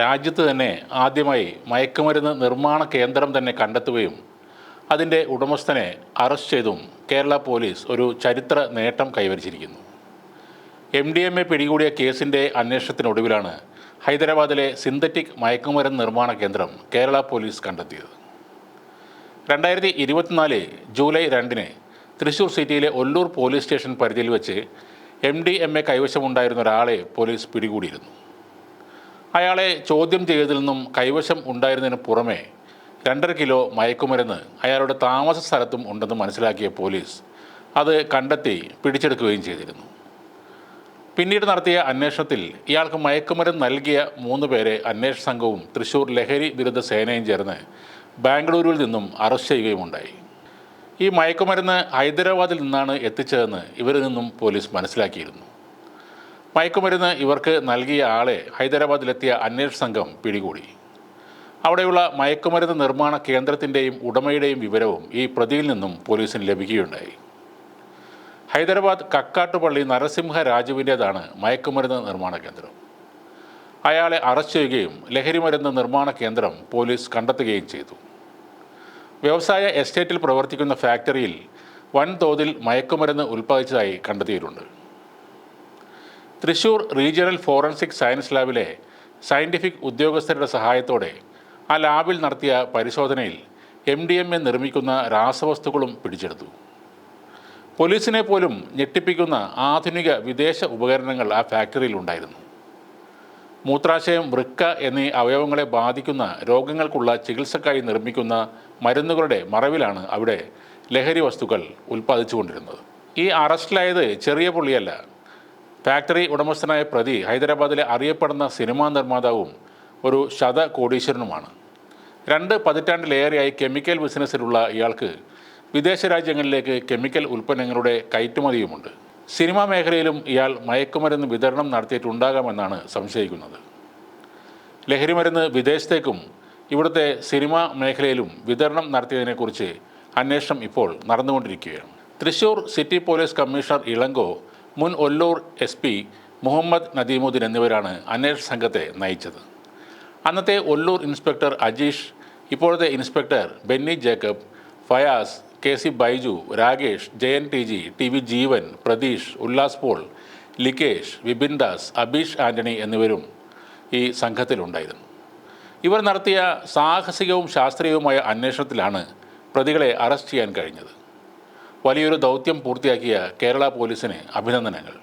രാജ്യത്ത് തന്നെ ആദ്യമായി മയക്കുമരുന്ന് നിർമ്മാണ കേന്ദ്രം തന്നെ കണ്ടെത്തുകയും അതിന്റെ ഉടമസ്ഥനെ അറസ്റ്റ് ചെയ്തും കേരള പോലീസ് ഒരു ചരിത്ര നേട്ടം കൈവരിച്ചിരിക്കുന്നു. എം ഡി എം എ പിടികൂടിയ കേസിന്റെ അന്വേഷണത്തിനൊടുവിലാണ് ഹൈദരാബാദിലെ സിന്തറ്റിക് മയക്കുമരുന്ന് നിർമ്മാണ കേന്ദ്രം കേരള പോലീസ് കണ്ടെത്തിയത്. രണ്ടായിരത്തി ഇരുപത്തിനാല് ജൂലൈ രണ്ടിന് തൃശൂർ സിറ്റിയിലെ ഒല്ലൂർ പോലീസ് സ്റ്റേഷൻ പരിധിയിൽ വെച്ച് എം ഡി എം എ കൈവശമുണ്ടായിരുന്ന ഒരാളെ പോലീസ് പിടികൂടിയിരുന്നു. അയാളെ ചോദ്യം ചെയ്തതിൽ നിന്നും കൈവശം ഉണ്ടായിരുന്നതിന് പുറമെ രണ്ടര കിലോ മയക്കുമരുന്ന് അയാളുടെ താമസ സ്ഥലത്തും ഉണ്ടെന്ന് മനസ്സിലാക്കിയ പോലീസ് അത് കണ്ടെത്തി പിടിച്ചെടുക്കുകയും ചെയ്തിരുന്നു. പിന്നീട് നടത്തിയ അന്വേഷണത്തിൽ ഇയാൾക്ക് മയക്കുമരുന്ന് നൽകിയ മൂന്ന് പേരെ അന്വേഷണ സംഘവും തൃശൂർ ലഹരി വിരുദ്ധ സേനയും ചേർന്ന് ബാംഗ്ലൂരിൽ നിന്നും അറസ്റ്റ് ചെയ്യുകയുമുണ്ടായി. ഈ മയക്കുമരുന്ന് ഹൈദരാബാദിൽ നിന്നാണ് എത്തിച്ചതെന്ന് ഇവരിൽ നിന്നും പോലീസ് മനസ്സിലാക്കിയിരുന്നു. മയക്കുമരുന്ന് ഇവർക്ക് നൽകിയ ആളെ ഹൈദരാബാദിലെത്തിയ അന്വേഷണ സംഘം പിടികൂടി. അവിടെയുള്ള മയക്കുമരുന്ന് നിർമ്മാണ കേന്ദ്രത്തിന്റെയും ഉടമയുടെയും വിവരവും ഈ പ്രതിയിൽ നിന്നും പോലീസിന് ലഭിക്കുകയുണ്ടായി. ഹൈദരാബാദ് കക്കാട്ടുപള്ളി നരസിംഹ രാജുവിന്റേതാണ് മയക്കുമരുന്ന് നിർമ്മാണ കേന്ദ്രം. അയാളെ അറസ്റ്റ് ചെയ്യുകയും ലഹരിമരുന്ന് നിർമ്മാണ കേന്ദ്രം പോലീസ് കണ്ടെത്തുകയും ചെയ്തു. വ്യവസായ എസ്റ്റേറ്റിൽ പ്രവർത്തിക്കുന്ന ഫാക്ടറിയിൽ വൻതോതിൽ മയക്കുമരുന്ന് ഉൽപ്പാദിച്ചതായി കണ്ടെത്തിയിട്ടുണ്ട്. തൃശൂർ റീജിയണൽ ഫോറൻസിക് സയൻസ് ലാബിലെ സയന്റിഫിക് ഉദ്യോഗസ്ഥരുടെ സഹായത്തോടെ ആ ലാബിൽ നടത്തിയ പരിശോധനയിൽ എം ഡി എം എ നിർമ്മിക്കുന്ന രാസവസ്തുക്കളും പിടിച്ചെടുത്തു. പോലീസിനെ പോലും ഞെട്ടിപ്പിക്കുന്ന ആധുനിക വിദേശ ഉപകരണങ്ങൾ ആ ഫാക്ടറിയിൽ ഉണ്ടായിരുന്നു. മൂത്രാശയം വൃക്ക എന്നീ അവയവങ്ങളെ ബാധിക്കുന്ന രോഗങ്ങൾക്കുള്ള ചികിത്സക്കായി നിർമ്മിക്കുന്ന മരുന്നുകളുടെ മറവിലാണ് അവിടെ ലഹരി വസ്തുക്കൾ ഉൽപ്പാദിച്ചുകൊണ്ടിരുന്നത്. ഈ അറസ്റ്റിലായത് ചെറിയ പുള്ളിയല്ല. ഫാക്ടറി ഉടമസ്ഥനായ പ്രതി ഹൈദരാബാദിലെ അറിയപ്പെടുന്ന സിനിമാ നിർമ്മാതാവും ഒരു ശത കോടീശ്വരനുമാണ് രണ്ട് പതിറ്റാണ്ടിലേറെയായി കെമിക്കൽ ബിസിനസ്സിലുള്ള ഇയാൾക്ക് വിദേശ രാജ്യങ്ങളിലേക്ക് കെമിക്കൽ ഉൽപ്പന്നങ്ങളുടെ കയറ്റുമതിയുമുണ്ട്. സിനിമാ മേഖലയിലും ഇയാൾ മയക്കുമരുന്ന് വിതരണം നടത്തിയിട്ടുണ്ടാകാമെന്നാണ് സംശയിക്കുന്നത്. ലഹരിമരുന്ന് വിദേശത്തേക്കും ഇവിടുത്തെ സിനിമാ മേഖലയിലും വിതരണം നടത്തിയതിനെക്കുറിച്ച് അന്വേഷണം ഇപ്പോൾ നടന്നുകൊണ്ടിരിക്കുകയാണ്. Thrissur city police commissioner Ilango മുൻ ഒല്ലൂർ എസ് പി മുഹമ്മദ് നദീമുദ്ദീൻ എന്നിവരാണ് അന്വേഷണ സംഘത്തെ നയിച്ചത്. അന്നത്തെ ഒല്ലൂർ ഇൻസ്പെക്ടർ അജീഷ് ഇപ്പോഴത്തെ inspector Benny Jacob Fayas K C Baiju Rakesh Jayan T G T V Jeevan Pratheesh Ullas Paul Likesh Vipin Das Abeesh Antony എന്നിവരും ഈ സംഘത്തിലുണ്ടായിരുന്നു. ഇവർ നടത്തിയ സാഹസികവും ശാസ്ത്രീയവുമായ അന്വേഷണത്തിലാണ് പ്രതികളെ അറസ്റ്റ് ചെയ്യാൻ കഴിഞ്ഞത്. വലിയൊരു ദൗത്യം പൂർത്തിയാക്കിയ കേരള പോലീസിന് അഭിനന്ദനങ്ങൾ.